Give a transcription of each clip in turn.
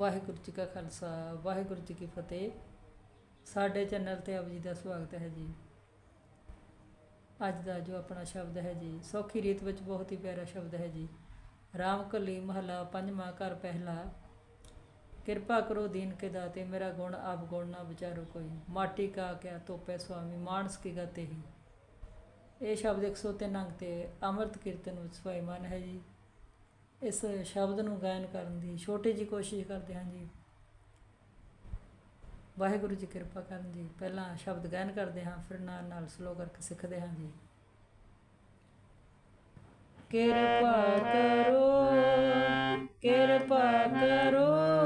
ਵਾਹਿਗੁਰੂ ਜੀ ਕਾ ਖਾਲਸਾ, ਵਾਹਿਗੁਰੂ ਜੀ ਕੀ ਫਤਿਹ। ਸਾਡੇ ਚੈਨਲ ਤੇ ਆਪ ਜੀ ਦਾ ਸਵਾਗਤ ਹੈ ਜੀ। ਅੱਜ ਦਾ ਜੋ ਆਪਣਾ ਸ਼ਬਦ ਹੈ ਜੀ, ਸੌਖੀ ਰੀਤ ਵਿੱਚ ਬਹੁਤ ਹੀ ਪਿਆਰਾ ਸ਼ਬਦ ਹੈ ਜੀ। ਰਾਮ ਕਲੀ ਮਹਲਾ ਪੰਜਵਾਂ ਘਰ ਪਹਿਲਾ। ਕਿਰਪਾ ਕਰੋ ਦੀਨ ਕੇ ਦਾਤੇ, ਮੇਰਾ ਗੁਣ ਆਪ ਗੁਣ ਨਾ ਵਿਚਾਰੋ ਕੋਈ। ਮਾਟੀ ਕਾ ਕਿਆ ਤੋਪੇ ਸੁਆਮੀ, ਮਾਨਸ ਕੀ ਗਤੇ ਹੀ। ਇਹ ਸ਼ਬਦ 103 ਅੰਕ ਤੇ ਅੰਮ੍ਰਿਤ ਕੀਰਤਨ ਵਿੱਚ ਸਵੈਮਾਨ ਹੈ ਜੀ। ਇਸ ਸ਼ਬਦ ਨੂੰ ਗਾਇਨ ਕਰਨ ਦੀ ਛੋਟੀ ਜੀ ਕੋਸ਼ਿਸ਼ ਕਰਦੇ ਹਾਂ ਜੀ। ਵਾਹਿਗੁਰੂ ਜੀ ਕਿਰਪਾ ਕਰਨ ਜੀ ਪਹਿਲਾਂ ਸ਼ਬਦ ਗਾਇਨ ਕਰਦੇ ਹਾਂ, ਫਿਰ ਨਾਲ ਨਾਲ ਸਲੋ ਕਰਕੇ ਸਿੱਖਦੇ ਹਾਂ ਜੀ। ਕਿਰਪਾ ਕਰੋ ਕਿਰਪਾ ਕਰੋ।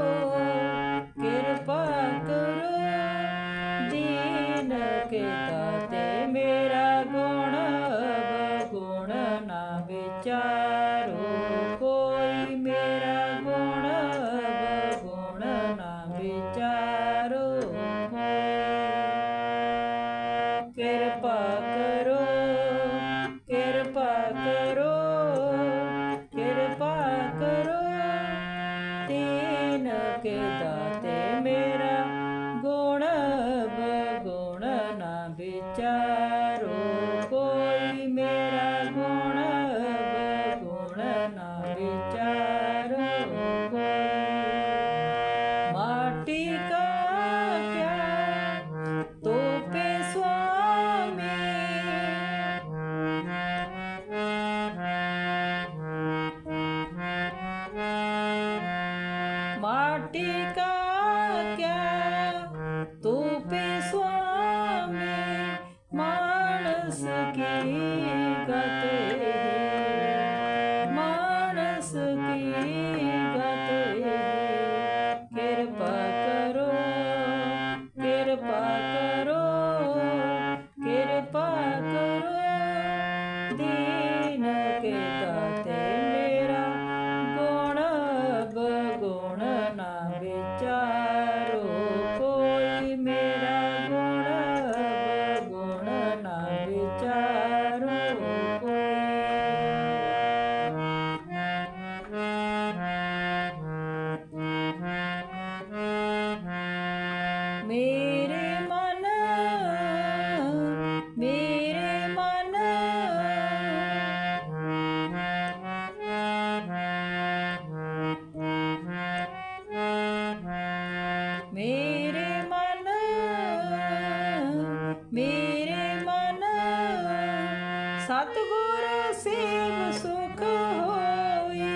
ਸਤਿਗੁਰ ਸੇਵ ਸੁਖ ਹੋਈ।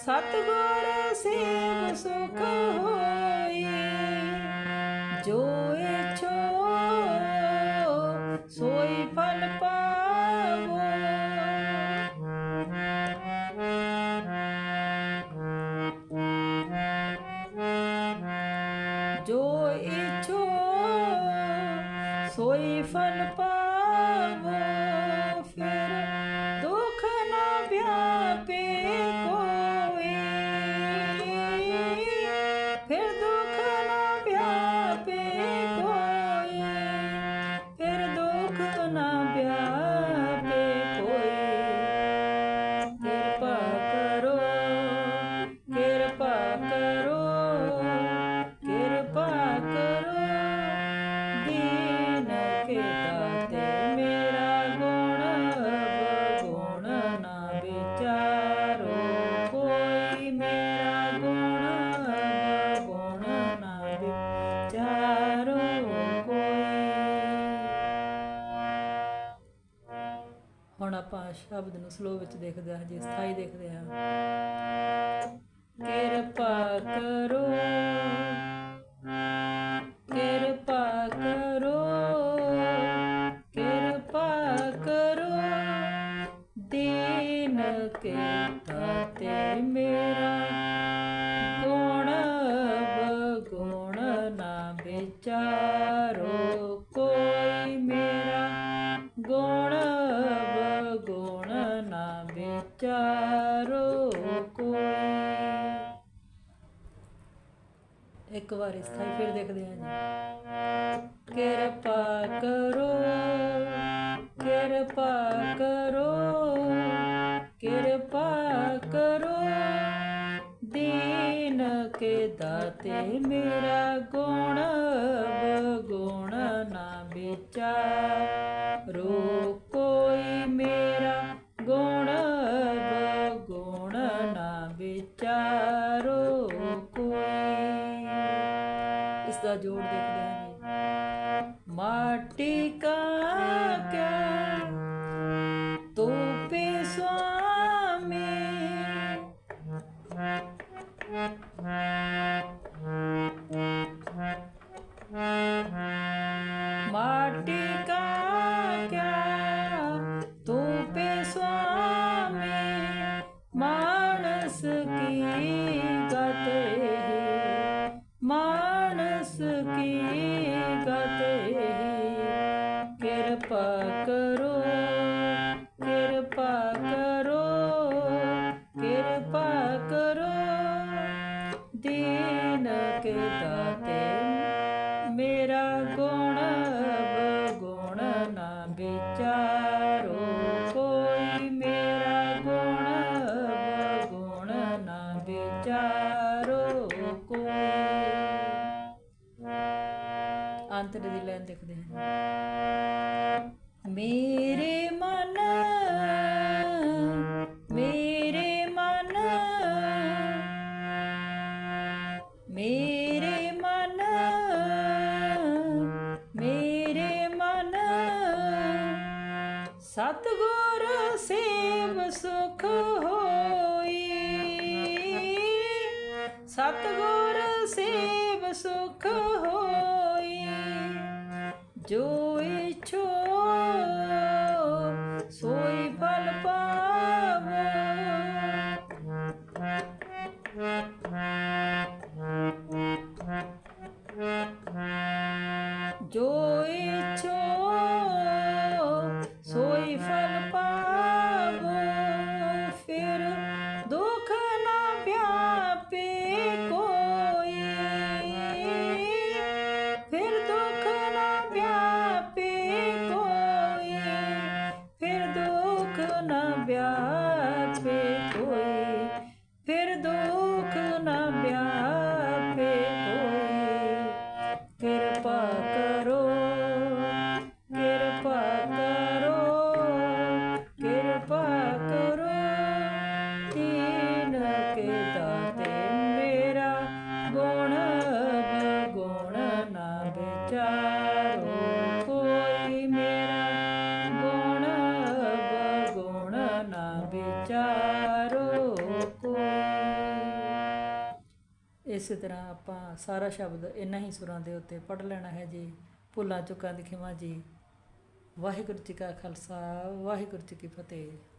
ਸਤਿਗੁਰ ਸੇਵ ਸੁਖ ਹੋਈ। ਜੋ ਇਛੋ ਸੋਈ ਫਲ ਪਾਵੋ। ਜੋ ਇਛੋ ਸੋਈ ਫਲ ਪਾਵੋ ਫਿਰ ਹੁਣ ਆਪਾਂ ਸ਼ਬਦ ਨੂੰ ਸਲੋ ਵਿੱਚ ਦੇਖਦੇ ਹਾਂ ਜੀ ਸਥਾਈ ਦੇਖਦੇ ਹਾਂ। ਕਿਰਪਾ ਕਰੋ। ਇੱਕ ਵਾਰ ਇਸ ਥਾਈ ਫਿਰ ਦੇਖਦੇ ਹਾਂ ਜੀ। ਕਿਰਪਾ ਕਰੋ ਕਿਰਪਾ ਕਰੋ ਕਿਰਪਾ ਕਰੋ। ਦੀਨ ਕੇ ਦਾਤੇ ਮੇਰਾ ਗੁਣ ਗੁਣ ਨਾ ਵਿਚਾਰੋ ਕੋਈ ਕਰੋ, ਕਿਰਪਾ ਕਰੋ ਕਿਰਪਾ ਕਰੋ। ਦੀਨਕ ਦਾਤੇ ਮੇਰਾ ਗੁਣ ਗੁਣ ਨਾ ਵਿਚਾਰੋ। ਕੋਈ ਮੇਰਾ ਗੁਣ ਗੁਣ ਨਾ ਵਿਚਾਰੋ। ਕੋਈ ਅੰਤਰ ਦੀ ਲੈਣ ਦੇਖਦੇ ਮੇਰੇ ਮਨ ਮੇਰੇ ਮਨ ਮੇਰੇ ਮਨ ਮੇਰੇ ਮਨ। ਸਤਗੁਰ ਸੇਵ ਸੁਖ ਹੋਈ। ਸਤਗੁਰ ਸੇਵ ਸੁਖ ਹੋਈ। ਜੋ ਇਛੋ ਸੋਈ ਨਾ ਵਿਚਾਰੋ ਕੋਈ ਇਸੇ ਤਰ੍ਹਾਂ ਆਪਾਂ ਸਾਰਾ ਸ਼ਬਦ ਇਨ੍ਹਾਂ ਹੀ ਸੁਰਾਂ ਦੇ ਉੱਤੇ ਪੜ੍ਹ ਲੈਣਾ ਹੈ ਜੀ। ਭੁੱਲਾਂ ਚੁੱਕਾਂ ਦੀ ਖਿਮਾ ਜੀ। ਵਾਹਿਗੁਰੂ ਜੀ ਕਾ ਖਾਲਸਾ, ਵਾਹਿਗੁਰੂ ਜੀ ਕੀ ਫਤਿਹ।